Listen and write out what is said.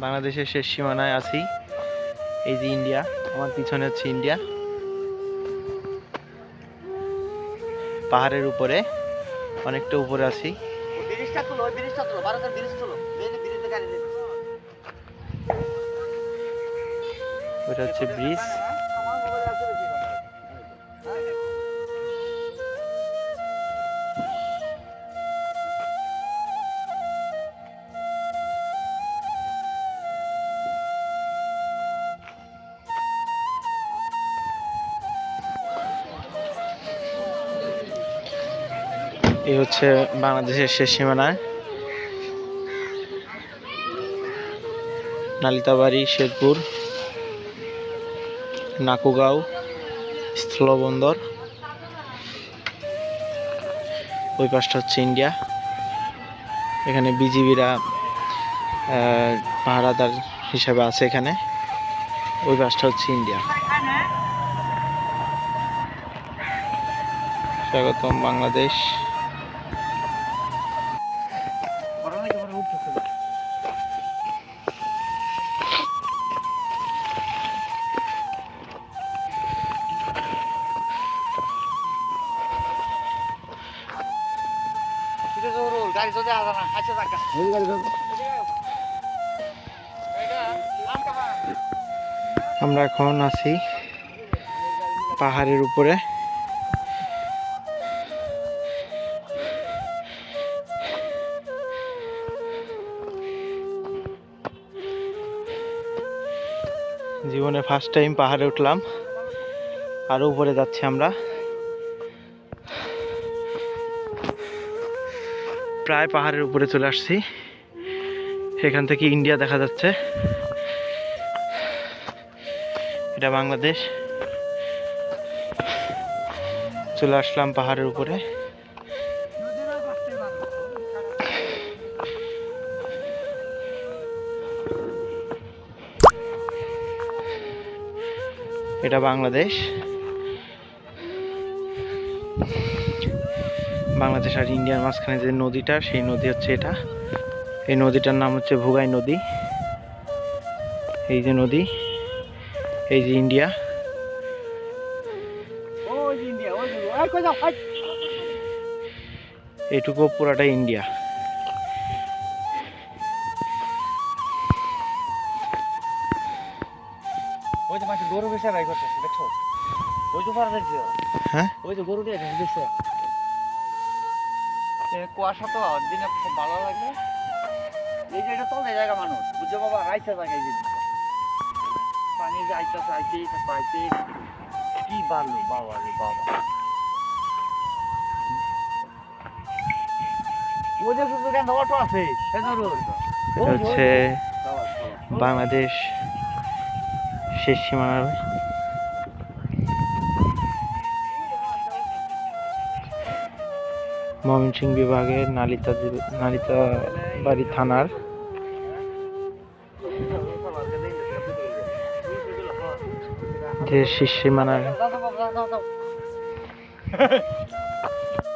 বাংলাদেশের শেষ সীমানায় আছি। এই যে ইন্ডিয়া, আমার পিছনে হচ্ছে ইন্ডিয়া। পাহাড়ের উপরে, অনেকটা উপরে আছি। ওটা হচ্ছে তুলো এই হচ্ছে বাংলাদেশের শেষ সীমানায়। নালিতাবাড়ি, শেরপুর, নাকুগাঁও, স্থলবন্দর। ওই পাশটা হচ্ছে ইন্ডিয়া। এখানে বিজিবিরা পাহারাদার হিসাবে আছে এখানে। ওই পাশটা হচ্ছে ইন্ডিয়া। স্বাগতম বাংলাদেশ। আমরা এখন আছি পাহাড়ের উপরে। জীবনে ফার্স্ট টাইম পাহাড়ে উঠলাম আরও উপরে যাচ্ছি আমরা। প্রায় পাহাড়ের উপরে চলে আসছি। এখান থেকে ইন্ডিয়া দেখা যাচ্ছে। এটা বাংলাদেশ। চলে আসলাম পাহাড়ের উপরে। এটা বাংলাদেশ। বাংলাদেশ আর ইন্ডিয়ার মাঝখানে যে নদীটা সেই নদী হচ্ছে এটা। এই নদীটার নাম হচ্ছে ভুগাই নদী। এই যে নদী এই যে ইন্ডিয়া। ওই যে ইন্ডিয়া। ওই যে গরু বেশি রাই করতেছে দেখছ? ওই যে পারা হ্যাঁ? ওই যে গরু দিয়ে দেখছ? কুয়াশা তো দিনে খুব ভালো লাগে এই যে এটা তলে জায়গা মানুষ বুঝছ বাবা? রাইতে জায়গা এই পানি যে আইতাছে আইতে পাইতে কি বাড়লো বাবা রে বাবা। হচ্ছে বাংলাদেশ শেষ সীমানার ময়মনসিংহ বিভাগের নালিতা নালিতা বাড়ি থানার যে শীর্ষ সীমানার